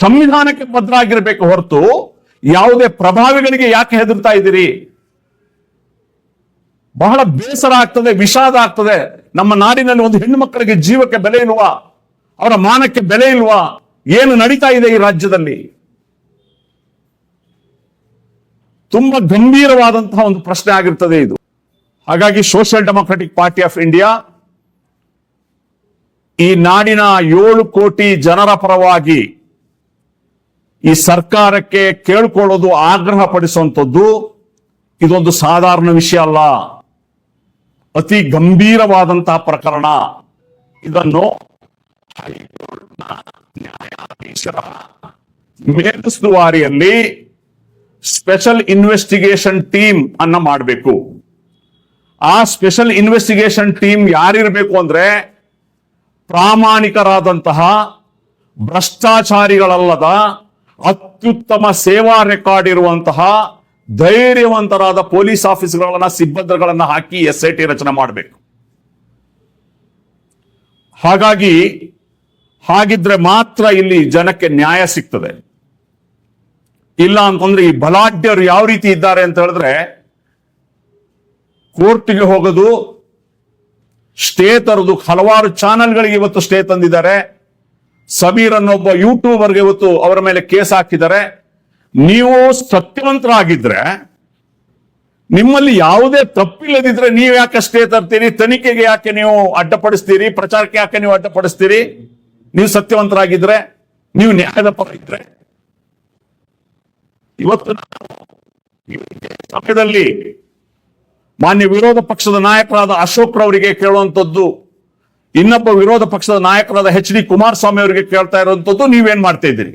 ಸಂವಿಧಾನಕ್ಕೆ ಬದ್ಧರಾಗಿರ್ಬೇಕು ಹೊರತು ಯಾವುದೇ ಪ್ರಭಾವಿಗಳಿಗೆ ಯಾಕೆ ಹೆದರ್ತಾ ಇದ್ದೀರಿ? ಬಹಳ ಬೇಸರ ಆಗ್ತದೆ, ವಿಷಾದ ಆಗ್ತದೆ. ನಮ್ಮ ನಾಡಿನಲ್ಲಿ ಒಂದು ಹೆಣ್ಣು ಮಕ್ಕಳಿಗೆ ಜೀವಕ್ಕೆ ಬೆಲೆ ಇಲ್ವಾ? ಅವರ ಮಾನಕ್ಕೆ ಬೆಲೆ ಇಲ್ವಾ? ಏನು ನಡೀತಾ ಇದೆ ಈ ರಾಜ್ಯದಲ್ಲಿ? ತುಂಬಾ ಗಂಭೀರವಾದಂತಹ ಒಂದು ಪ್ರಶ್ನೆ ಆಗಿರ್ತದೆ ಇದು. ಹಾಗಾಗಿ social democratic party of India ಈ ನಾಡಿನ ಏಳು ಕೋಟಿ ಜನರ ಪರವಾಗಿ ಈ ಸರ್ಕಾರಕ್ಕೆ ಕೇಳ್ಕೊಳ್ಳೋದು ಆಗ್ರಹ ಪಡಿಸುವಂಥದ್ದು ಇದೊಂದು ಸಾಧಾರಣ ವಿಷಯ ಅಲ್ಲ. ಅತಿ ಗಂಭೀರವಾದಂತಹ ಪ್ರಕರಣ. ಇದನ್ನು ಹೈಕೋರ್ಟ್ನ ನ್ಯಾಯಾಧೀಶರ ಮೇಲುಸ್ತುವಾರಿಯಲ್ಲಿ ಸ್ಪೆಷಲ್ ಇನ್ವೆಸ್ಟಿಗೇಷನ್ ಟೀಮ್ ಅನ್ನ ಮಾಡಬೇಕು. ಆ ಸ್ಪೆಷಲ್ ಇನ್ವೆಸ್ಟಿಗೇಷನ್ ಟೀಮ್ ಯಾರಿರಬೇಕು ಅಂದ್ರೆ ಪ್ರಾಮಾಣಿಕರಾದಂತಹ ಭ್ರಷ್ಟಾಚಾರಿಗಳಲ್ಲದ ಅತ್ಯುತ್ತಮ ಸೇವಾ ರೆಕಾರ್ಡ್ ಇರುವಂತಹ ಧೈರ್ಯವಂತರಾದ ಪೊಲೀಸ್ ಆಫೀಸರ್ಗಳನ್ನ ಸಿಬ್ಬಂದಿಗಳನ್ನ ಹಾಕಿ ಎಸ್ ಐ ಟಿ ರಚನೆ ಮಾಡಬೇಕು. ಹಾಗಾಗಿ ಹಾಗಿದ್ರೆ ಮಾತ್ರ ಇಲ್ಲಿ ಜನಕ್ಕೆ ನ್ಯಾಯ ಸಿಗ್ತದೆ. ಇಲ್ಲ ಅಂತಂದ್ರೆ ಈ ಬಲಾಢ್ಯರು ಯಾವ ರೀತಿ ಇದ್ದಾರೆ ಅಂತ ಹೇಳಿದ್ರೆ, ಕೋರ್ಟ್ಗೆ ಹೋಗೋದು, ಸ್ಟೇ ತರದು, ಹಲವಾರು ಚಾನೆಲ್ಗಳಿಗೆ ಇವತ್ತು ಸ್ಟೇ ತಂದಿದ್ದಾರೆ. ಸಮೀರ್ ಅನ್ನೊಬ್ಬ ಯೂಟ್ಯೂಬರ್ಗೆ ಇವತ್ತು ಅವರ ಮೇಲೆ ಕೇಸ್ ಹಾಕಿದ್ದಾರೆ. ನೀವು ಸತ್ಯವಂತರಾಗಿದ್ರೆ, ನಿಮ್ಮಲ್ಲಿ ಯಾವುದೇ ತಪ್ಪಿಲ್ಲದಿದ್ರೆ ನೀವು ಯಾಕೆ ಅಷ್ಟೇ ತರ್ತೀರಿ? ತನಿಖೆಗೆ ಯಾಕೆ ನೀವು ಅಡ್ಡಪಡಿಸ್ತೀರಿ? ಪ್ರಚಾರಕ್ಕೆ ಯಾಕೆ ನೀವು ಅಡ್ಡಪಡಿಸ್ತೀರಿ? ನೀವು ಸತ್ಯವಂತರಾಗಿದ್ರೆ, ನೀವು ನ್ಯಾಯದ ಪರ ಇದ್ರೆ ಇವತ್ತು ಸಮಯದಲ್ಲಿ ಮಾನ್ಯ ವಿರೋಧ ಪಕ್ಷದ ನಾಯಕರಾದ ಅಶೋಕ್ ರವರಿಗೆ ಕೇಳುವಂತದ್ದು ಇನ್ನೊಬ್ಬ ವಿರೋಧ ಪಕ್ಷದ ನಾಯಕರಾದ ಎಚ್ ಡಿ ಕುಮಾರಸ್ವಾಮಿ ಅವರಿಗೆ ಕೇಳ್ತಾ ಇರುವಂತದ್ದು ನೀವೇನ್ ಮಾಡ್ತಾ ಇದ್ದೀರಿ?